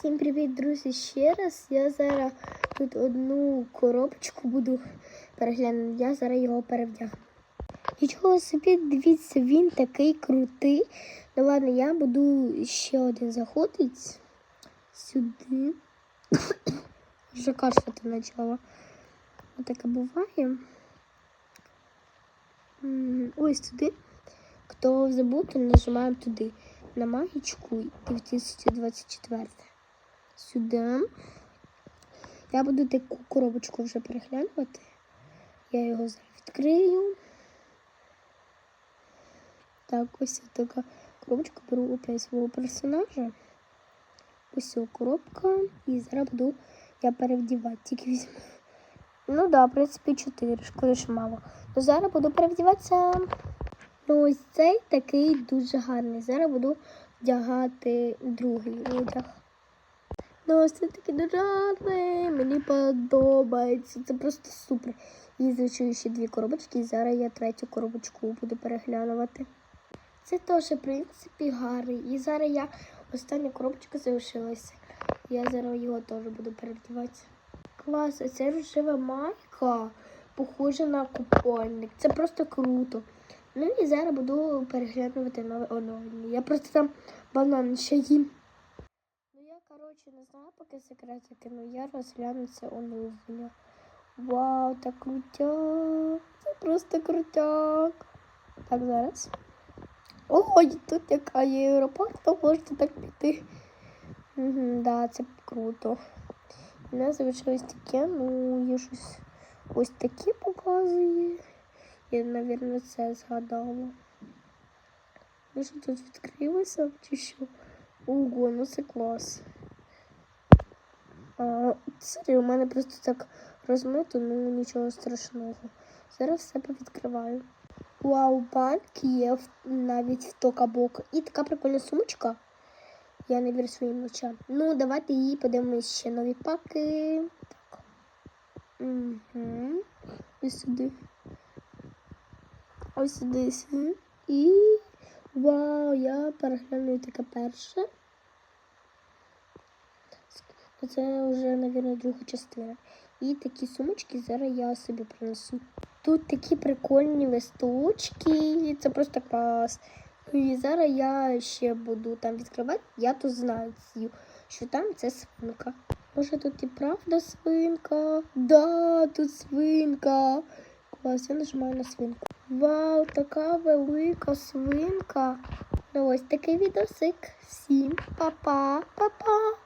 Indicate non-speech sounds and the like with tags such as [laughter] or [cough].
Всім привіт, друзі! Ще раз. Я зараз тут одну коробочку буду переглянути. Я зараз його перевдягну. Нічого собі, дивіться, він такий крутий. Ну ладно, я буду ще один заходити сюди. [coughs] Вже кашляти почала. Отаке буває. Ось туди. Хто забув, то нажимаємо туди. На магічку 2024. Сюди. Я буду таку коробочку вже переглянути. Я його зараз відкрию. Так, ось така коробочка. Беру опять свого персонажа. Ось коробка. І зараз буду я перевдівати. Тільки візьму. Ну да, в принципі, 4, шкода, що мало. Ну зараз буду перевдіватися. Ну, ось цей такий дуже гарний. Зараз буду вдягати другий одяг. Ну, такий дуже гарний. Мені подобається. Це просто супер. І звичайно ще дві коробочки, і зараз я третю коробочку буду переглянувати. Це теж, в принципі, гарний. І зараз я остання коробочка залишилася. Я зараз його теж буду перевдівати. Клас, оця рожева майка похожа на купольник. Це просто круто. Ну і зараз буду переглянути нове оновлення. Я просто там банан ще їм. Коротше, не знаю, поки секретики, але я розгляну це оновлення. Вау, так крутяк. Це просто крутяк. Так, зараз. Ой, тут яка є аеропорт, то можна так піти. Угу, да, це круто. У нас залишилось таке, ну, є щось ось таке показує. Я, мабуть, це згадала. Ну що тут відкрилося чи що? Ого, ну це клас. Сорі, у мене просто так розмито, ну нічого страшного. Зараз все повідкриваю. Вау, банк є навіть в токабок. І така прикольна сумочка. Я не вірю своїм очам. Ну, давайте її подивимось ще нові паки. Так. Угу. Ось сюди. Ось сюди. І вау, я перегляну таке перше. Це вже, мабуть, друга частина. І такі сумочки зараз я собі принесу. Тут такі прикольні листочки, це просто клас. Ну І зараз я ще буду там відкривати. Я тут знаю, що там це свинка. Може тут і правда свинка? Да, тут свинка. Клас, я нажимаю на свинку. Вау, така велика свинка. Ну ось такий відосик. Всім па-па, па-па.